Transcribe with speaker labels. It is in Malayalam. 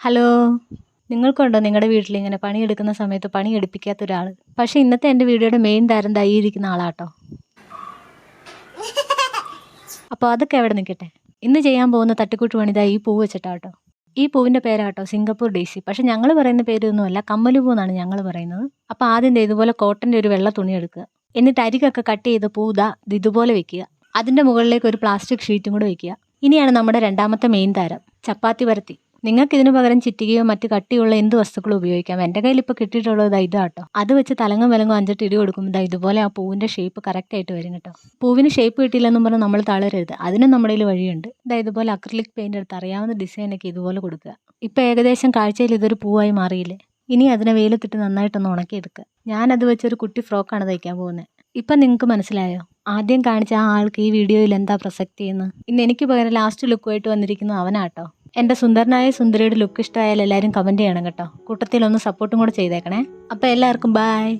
Speaker 1: ഹലോ. നിങ്ങൾക്കുണ്ടോ നിങ്ങളുടെ വീട്ടിൽ ഇങ്ങനെ പണിയെടുക്കുന്ന സമയത്ത് പണി എടുപ്പിക്കാത്ത ഒരാൾ പക്ഷേ ഇന്നത്തെ എന്റെ വീഡിയോയുടെ മെയിൻ താരം ദാ ആളാട്ടോ. അപ്പോൾ അതൊക്കെ എവിടെ നിൽക്കട്ടെ ഇന്ന് ചെയ്യാൻ പോകുന്ന തട്ടിക്കൂട്ട് പണി ദാ ഈ പൂവ് വെച്ചിട്ടാട്ടോ. ഈ പൂവിന്റെ പേരാട്ടോ സിംഗപ്പൂർ ഡേസി പക്ഷേ ഞങ്ങൾ പറയുന്ന പേരൊന്നുമല്ല കമ്മലുപൂ എന്നാണ് ഞങ്ങൾ പറയുന്നത്. അപ്പോൾ ആദ്യം ഇതുപോലെ കോട്ടന്റെ ഒരു വെള്ള തുണി എടുക്കുക. എന്നിട്ട് അരികൊക്കെ കട്ട് ചെയ്ത് പൂ ദാ ഇത് ഇതുപോലെ വെക്കുക. അതിന്റെ മുകളിലേക്ക് ഒരു പ്ലാസ്റ്റിക് ഷീറ്റും കൂടെ വെക്കുക. ഇനിയാണ് നമ്മുടെ രണ്ടാമത്തെ മെയിൻ താരം ചപ്പാത്തി പരത്തി. നിങ്ങൾക്ക് ഇതിനു പകരം ചിറ്റികയോ മറ്റ് കട്ടിയുള്ള എന്ത് വസ്തുക്കളും ഉപയോഗിക്കാം? എന്റെ കയ്യിൽ ഇപ്പോൾ കിട്ടിയിട്ടുള്ളത് ഇതാട്ടോ അത് വെച്ച് തലങ്ങും വിലങ്ങും അഞ്ചിട്ട് ഇടി കൊടുക്കുമ്പോൾ ഇതാ ഇതുപോലെ ആ പൂവിന്റെ ഷേപ്പ് കറക്റ്റ് ആയിട്ട് വരും കേട്ടോ. പൂവിന് ഷേപ്പ് കിട്ടിയില്ലെന്നും പറഞ്ഞ് നമ്മൾ തളരരുത്. അതിനും നമ്മുടെ കയ്യിൽ വഴിയുണ്ട്. ഇതാ ഇതുപോലെ അക്രിലിക് പെയിന്റ് എടുത്ത് അറിയാവുന്ന ഡിസൈനൊക്കെ ഇതുപോലെ കൊടുക്കുക. ഇപ്പോൾ ഏകദേശം കാഴ്ചയിൽ ഇതൊരു പൂവായി മാറിയില്ലേ? ഇനി അതിനെ വെയിലത്തിട്ട് നന്നായിട്ടൊന്ന് ഉണക്കിയെടുക്കുക. ഞാനത് വെച്ചൊരു കുട്ടി ഫ്രോക്കാണ് തയ്ക്കാൻ പോകുന്നത്. ഇപ്പം നിങ്ങൾക്ക് മനസ്സിലായോ? ആദ്യം കാണിച്ച ആ ആൾക്ക് ഈ വീഡിയോയിൽ എന്താ പ്രസക്തി എന്ന്? ഇന്ന് എനിക്ക് പകരം ലാസ്റ്റ് ലുക്കുമായിട്ട് വന്നിരിക്കുന്നത് അവനാട്ടോ എന്റെ സുന്ദരനായ സുന്ദരിയുടെ ലുക്ക് ഇഷ്ടമായാൽ എല്ലാവരും കമന്റ് ചെയ്യണം കേട്ടോ. കൂട്ടത്തിൽ ഒന്ന് സപ്പോർട്ടും കൂടെ ചെയ്തേക്കണേ. അപ്പോൾ എല്ലാവർക്കും ബായ്